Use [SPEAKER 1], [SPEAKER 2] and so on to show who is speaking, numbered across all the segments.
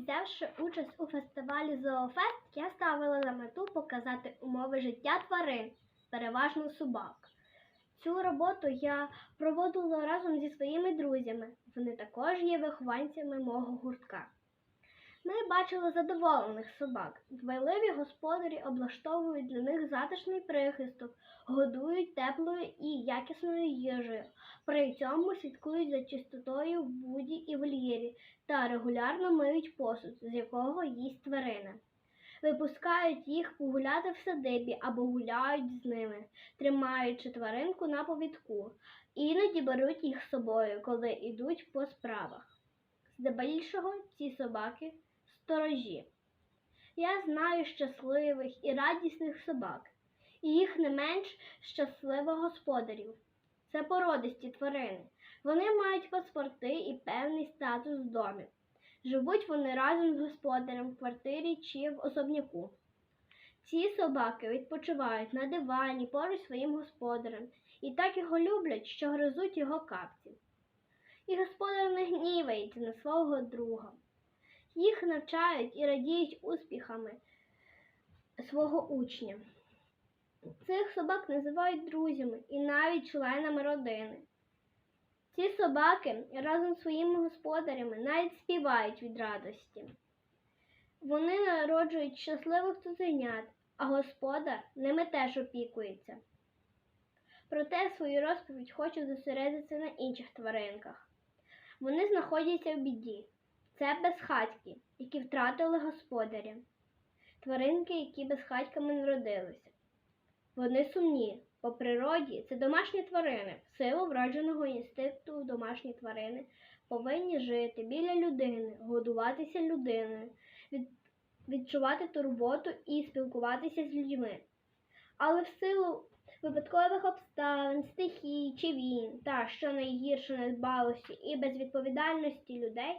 [SPEAKER 1] Взявши участь у фестивалі Зоофест, я ставила за мету показати умови життя тварин, переважно собак. Цю роботу я проводила разом зі своїми друзями. Вони також є вихованцями мого гуртка. Ми бачили задоволених собак. Дбайливі господарі облаштовують для них затишний прихисток, годують теплою і якісною їжею. При цьому слідкують за чистотою в буді і вольєрі та регулярно миють посуд, з якого їсть тварина. Випускають їх погуляти в садибі або гуляють з ними, тримаючи тваринку на повідку. Іноді беруть їх з собою, коли йдуть по справах. Здебільшого ці собаки сторожі. Я знаю щасливих і радісних собак, і їх не менш щасливих господарів. Це породисті тварини. Вони мають паспорти і певний статус в домі. Живуть вони разом з господарем в квартирі чи в особняку. Ці собаки відпочивають на дивані поруч своїм господарем і так його люблять, що гризуть його капці. І господар не гнівається на свого друга. Їх навчають і радіють успіхами свого учня. Цих собак називають друзями і навіть членами родини. Ці собаки разом з своїми господарями навіть співають від радості. Вони народжують щасливих цуценят, а господар ними теж опікується. Проте свою розповідь хочу зосередитися на інших тваринках. Вони знаходяться в біді. Це безхатьки, які втратили господаря. Тваринки, які безхатьками народилися. Вони сумні. По природі це домашні тварини. В силу вродженого інстинкту домашні тварини повинні жити біля людини, годуватися людиною, від- відчувати турботу і спілкуватися з людьми. Але в силу випадкових обставин, стихій чи війн та, що найгірше недбалості і безвідповідальності людей,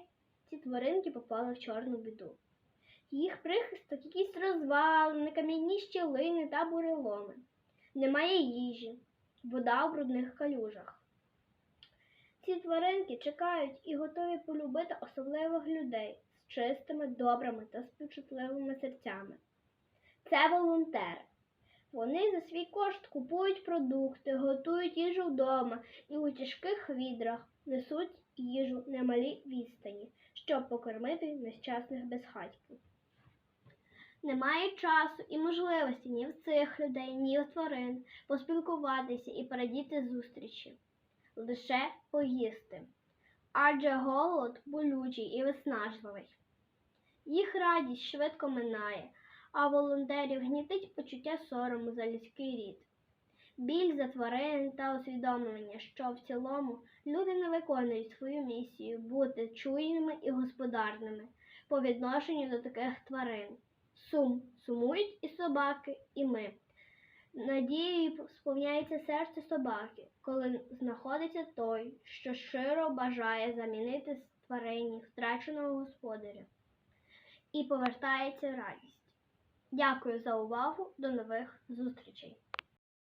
[SPEAKER 1] ці тваринки попали в чорну біду. Їх прихисток якісь розвалини, кам'яні щілини та буреломи. Немає їжі, вода у брудних калюжах. Ці тваринки чекають і готові полюбити особливих людей з чистими, добрими та співчутливими серцями. Це волонтери. Вони за свій кошт купують продукти, готують їжу вдома і у тяжких відрах несуть їжу на малі відстані, щоб покормити нещасних безхатьків. Немає часу і можливості ні в цих людей, ні в тварин поспілкуватися і порадіти зустрічі, лише поїсти. Адже голод болючий і виснажливий. Їх радість швидко минає, а волонтерів гнітить почуття сорому за людський рід. Біль за тварин та усвідомлення, що в цілому люди не виконують свою місію бути чуйними і господарними по відношенню до таких тварин. Сум сумують і собаки, і ми. Надією сповняється серце собаки, коли знаходиться той, що щиро бажає замінити тварині втраченого господаря. І повертається радість. Дякую за увагу. До нових зустрічей!